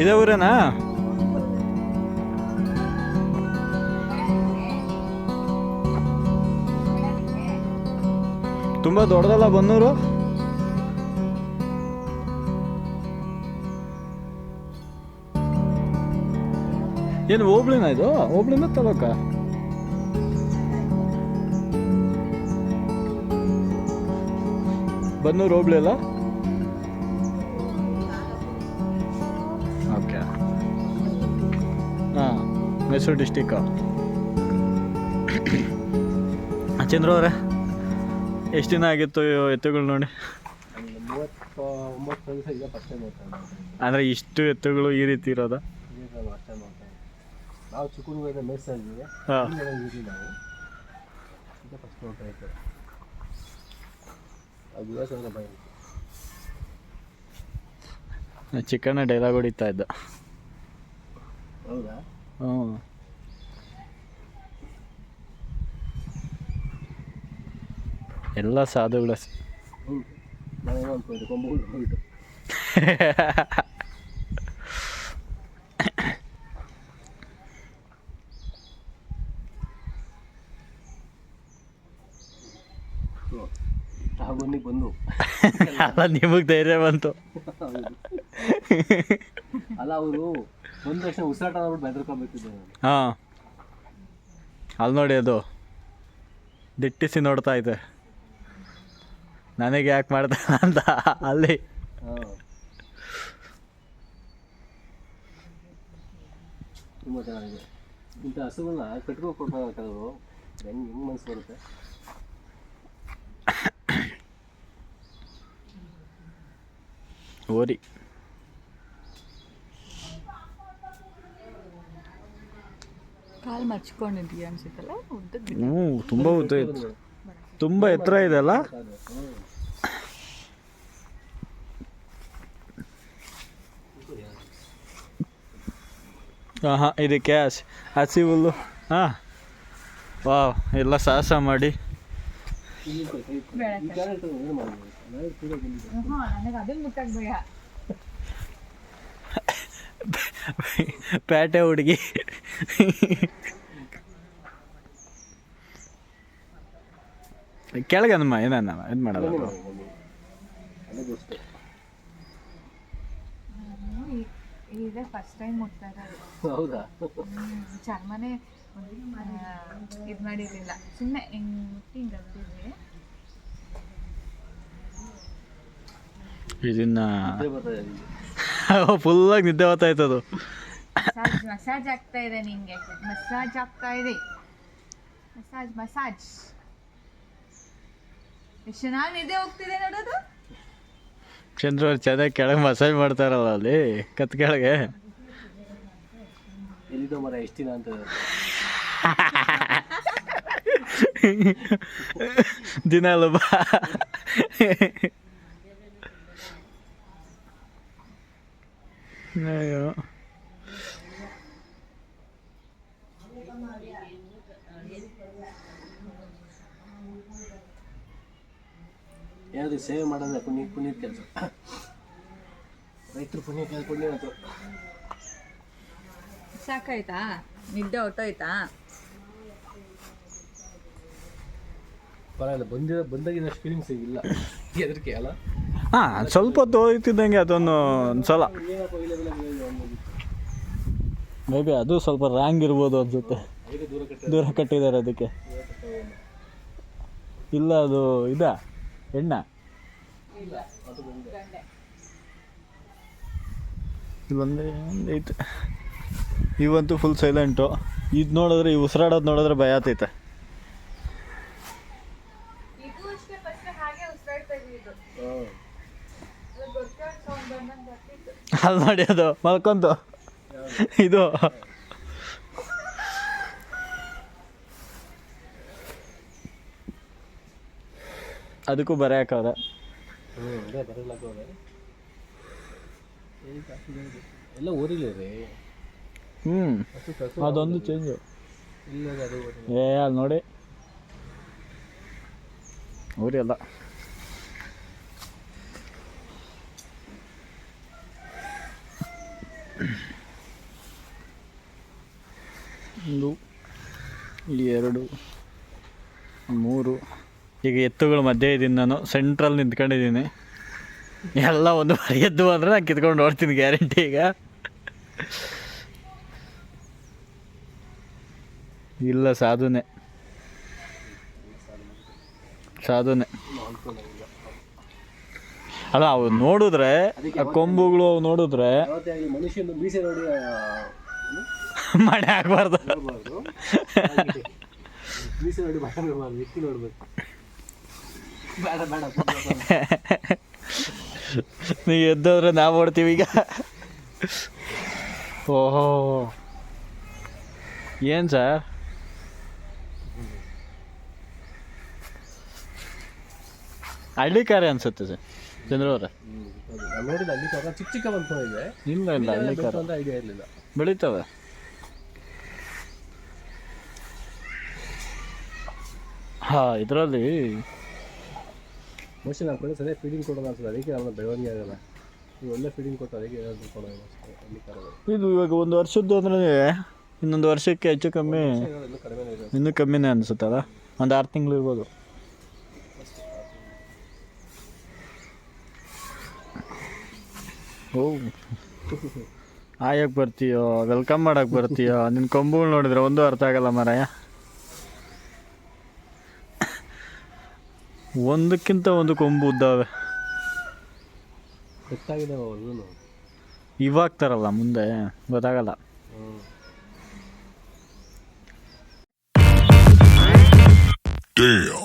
ಇದೇ ಊರೇನಾ? ತುಂಬ ದೊಡ್ಡದಲ್ಲ ಬನ್ನೂರು? ಏನು ಹೋಬ್ಳಿನ ಇದು? ಹೋಬ್ಳಿನ ತಗೋಕ ಬನ್ನೂರು ಹೋಬ್ಳಿ ಅಲ್ಲ? ಮೈಸೂರು ಡಿಸ್ಟಿಕ್ಕು. ಚಂದ್ರ ಅವರೇ ಎಷ್ಟು ದಿನ ಆಗಿತ್ತು ಎತ್ತುಗಳು ನೋಡಿ? ಅಂದರೆ ಇಷ್ಟು ಎತ್ತುಗಳು ಈ ರೀತಿ ಇರೋದ? ನಾವು ಚಿಕ್ಕ ಮೇಯ್ಸ್ತಾ ಇದ್ದೀವಿ ಹಾಂ. ನಾವು ಫಸ್ಟ್ ನೋಡ್ತಾ ಇದ್ದೇವೆ ಅದು ದಿವಸ ಅಂದ್ರೆ ಭಯ ಚಿಕ್ಕಣ್ಣ ಡೈಲಾಗ್ ಹೊಡಿತಾ ಇದ್ದ. ಹೌದಾ? ಹ್ಞೂ ಎಲ್ಲ ಸಾಧುಗಳ ಹ್ಞೂ ನಾನೇನೋ ಅಂದ್ಕೊಂಡಿದ್ದೆ ಕೊಂಬುಗಳು ಹೋಗ್ಬಿಟ್ಟು ಹ್ಞೂ ಆ ಸಾಧುಗಳ ಬಂದು ಅಲ್ಲ ನಿಮಗೆ ಧೈರ್ಯ ಬಂತು ಅಲ್ಲ ಅವರು ಒಂದ್ ತಕ್ಷಣ ಉಸಿರಾಟ ಬೆದರ್ಕೊಂಡ್ಬಿಟ್ಟಿದ್ದೆ ನಾನು ಹಾಂ ಅಲ್ಲಿ ನೋಡಿ ಅದು ದಿಟ್ಟಿಸಿ ನೋಡ್ತಾ ಐತೆ ನನಗೆ ಯಾಕೆ ಮಾಡ್ದ ಅಂತ ಅಲ್ಲಿ. ಹಾಂ ತುಂಬ ಚೆನ್ನಾಗಿದೆ. ಇಂಥ ಹಸುಗಳನ್ನ ಕಟ್ಕೊಂಡು ಕೊಡ್ಬೇಕಾದ್ರು ಹೆಂಗೆ ಹೆಂಗೆ ಮನಸ್ಸು ಬರುತ್ತೆ? ಓರಿ. ಕಾಲ್ ಮಚ್ಕೊಂಡಿದ್ದೀಯ ಅನ್ಸುತ್ತಲ್ಲ? ಉದ್ದ ಹ್ಞೂ ತುಂಬ ಉದ್ದ ಇತ್ತು. ತುಂಬ ಎತ್ತರ ಇದೆ ಅಲ್ಲ? ಹಾಂ ಹಾಂ ಇದಕ್ಕೆ ಹಸಿ ಹಸಿ ಹುಲ್ಲು. ಹಾಂ. ವಾವ್ ಎಲ್ಲ ಸಾಹಸ ಮಾಡಿ. ಪೇಟೆ ಕ್ಯಾರೆಟ್ ಏನು ಮಾಡಿದ್ರು ನಾನು ಕೂಡ ಬಂದಿದ್ದೆ ನನಗೆ ಅದನ್ನ ಮುಟ್ಟಕ್ ಭಯ ಪೇಟೆ ಹುಡುಗಿ ಕೆಳಗೆ ನಮ್ಮ ಏನನ್ನ ಇದು ಮಾಡಲ್ಲ ಅದು. ಅದಕ್ಕೋಸ್ಕರ ಫಸ್ಟ್ ಟೈಮ್ ಮುಟ್ತಾ ಹೌದಾ? ಹ್ಮ್, ಇದು ಮಾಡಿರಲಿಲ್ಲ. ಸುಮ್ಮನೆ ಹಿಂಗೆ ಮುಟ್ಟಿ ಹಿಂಗೆ ಅಲ್ದಿದ್ವಿ ಇದನ್ನ ಫುಲ್ಲಾಗಿ ನಿದ್ದೆ ಬರ್ತಾ ಇತ್ತು ಅದು ಮಸಾಜ್ ಮಸಾಜ್ ಆಗ್ತಾ ಇದೆ ನಿಂಗೆ. ಮಸಾಜ್ ಆಗ್ತಾ ಇದೆ. Massage massage. ಎಷ್ಟು ಚೆನ್ನಾಗಿ ನಿದ್ದೆ ಹೋಗ್ತಿದೆ ನೋಡೋದು? ಚಂದ್ರ ಅವ್ರು ಚೆನ್ನಾಗಿ ಕೆಳಗೆ ಮಸಾಜ್ ಮಾಡ್ತಾರಲ್ಲ ಅಲ್ಲಿ ಕತ್ ಕೆಳಗೆ. ಎಲ್ಲಿದ್ದೋ ಮರ ಎಷ್ಟು ದಿನ ಅಂತ. ದಿನ ಅಲ್ಲ ಬಾ. ಅಯ್ಯೋ. ಏನಾದ್ರು ಸೇವೆ ಮಾಡೋದ್ರೆ ಪುಣ್ಯ ಪುಣ್ಯದ ಕೆಲಸ. ರೈತರು ಪುಣ್ಯ ಕೆಲಸ ಪುಣ್ಯ ಅಂತ. ಸಾಕಾಯ್ತಾ? ನಿದ್ದೆ ಹೊಟ್ಟೋಯ್ತಾ ಪರವಾಗಿಲ್ಲ ಬಂದಿರೋ ಬಂದಾಗಿನ ಫೀಲಿಂಗ್ಸ್ ಇಲ್ಲ. ಹೆದರಿಕೆ ಅಲ್ಲ? ಹಾಂ ಸ್ವಲ್ಪ ಹೊತ್ತು ಹೋಗ್ತಿದ್ದಂಗೆ ಅದೊಂದು ಒಂದು ಸಲ ಏನಪ್ಪ ಮೇ ಬಿ ಅದು ಸ್ವಲ್ಪ ರಾಂಗ್ ಇರ್ಬೋದು ಅನ್ಸುತ್ತೆ ಅದಕ್ಕೆ ದೂರ ಕಟ್ಟ ದೂರ ಕಟ್ಟಿದ್ದಾರೆ ಅದಕ್ಕೆ. ಇಲ್ಲ ಅದು ಇದ? ಎಣ್ಣ? ಇಲ್ಲೊಂದೇ ಐತೆ ಇವಂತೂ ಫುಲ್ ಸೈಲೆಂಟು ಇದು ನೋಡಿದ್ರೆ ಈ ಉಸಿರಾಡೋದು ನೋಡಿದ್ರೆ ಭಯ ಆತೈತೆ ಅಲ್ಲಿ ನೋಡಿ ಅದು ಮಲ್ಕೊಂತು. ಇದು. ಅದಕ್ಕೂ ಬರೆಯೋಕ್ಕಾಗ ಎಲ್ಲ ಊರಿಲ್ಲ ರೀ ಹ್ಞೂ ಅದೊಂದು ಚೇಂಜು ಏ ಅಲ್ಲಿ ನೋಡಿ. ಊರಿ ಒಂದು ಇಲ್ಲಿ ಎರಡು ಮೂರು ಈಗ ಎತ್ತುಗಳ ಮಧ್ಯೆ ಇದ್ದೀನಿ ನಾನು. ಸೆಂಟ್ರಲ್ಲಿ ನಿಂತ್ಕೊಂಡಿದ್ದೀನಿ. ಎಲ್ಲ ಒಂದು ಬಾರಿ ಎದ್ದು ಅಂದರೆ ನಾನು ಕಿತ್ಕೊಂಡು ನೋಡ್ತೀನಿ ಗ್ಯಾರಂಟಿ ಈಗ. ಇಲ್ಲ, ಸಾಧುನೆ. ಸಾಧುನೆ. ಅಲ್ಲ, ಅವು ನೋಡಿದ್ರೆ, ಆ ಕೊಂಬುಗಳು ಅವು ನೋಡಿದ್ರೆ ಮಳೆ ಆಗಬಾರ್ದು. ನೋಡಿ ನೀವು ಎದ್ದೋದ್ರೆ ನಾವು ಓಡ್ತೀವಿ ಈಗ. ಓಹೋ. ಏನ್ ಸರ್? ಹಳ್ಳಿ ಕಾರ್ಯ ಅನ್ಸುತ್ತೆ ಸರ್? ಚಂದ್ರವರ ನೋಡಿದ ಅಲ್ಲಿ ತರ ಚಿಕ್ಕ ಚಿಕ್ಕ ಬಂದ್ಕೊಂಡಿದ್ದೆ ಇಲ್ಲ ಇಲ್ಲ ಹಳ್ಳಿ ಕಾರ ಅಂತ ಐಡಿಯಾ ಇರಲಿಲ್ಲ. ಬೆಳಿತವೆ. ಹಾಂ ಇದರಲ್ಲಿ ಮೋಸ್ಟ್ಲಿ ನಮ್ಮ ಕಡೆ ಸರಿಯಾಗಿ ಫೀಡಿಂಗ್ ಕೊಡೋದು ಅನ್ಸುತ್ತೆ. ಅದಕ್ಕೆ ಅವನ ಬೆಳವಣಿಗೆ ಆಗಲ್ಲ. ನೀವು ಒಳ್ಳೆ ಫೀಡಿಂಗ್ ಕೊಟ್ಟು ಅದಕ್ಕೆ ಏನಾದರೂ ಕೊಡೋಣ ಅಷ್ಟೇ ಅಲ್ಲಿ ಕರಗಳು ಇದು ಇವಾಗ ಒಂದು ವರ್ಷದ್ದು ಅಂದ್ರೆ ಇನ್ನೊಂದು ವರ್ಷಕ್ಕೆ ಹೆಚ್ಚು ಕಮ್ಮಿ ಇನ್ನೂ ಕಡಿಮೆ ಇದೆ ಇನ್ನೂ ಕಮ್ಮಿನೇ ಅನಿಸುತ್ತಲ್ಲ? ಒಂದು ಆರು ತಿಂಗಳು ಇರ್ಬೋದು. ಓ. ಆಯಕ್ಕೆ ಬರ್ತೀಯೋ? ವೆಲ್ಕಮ್ ಮಾಡಕ್ಕೆ ಬರ್ತೀಯೋ? ನಿನ್ನ ಕೊಂಬುಗಳು ನೋಡಿದ್ರೆ ಒಂದೂ ಅರ್ಥ ಆಗಲ್ಲ ಮಾರಾಯ. ಒಂದಕ್ಕಿಂತ ಒಂದು ಕೊಂಬು ಉದ್ದಾವೆ. ಇವಾಗ್ತಾರಲ್ಲ ಮುಂದೆ ಗೊತ್ತಾಗಲ್ಲ. Damn.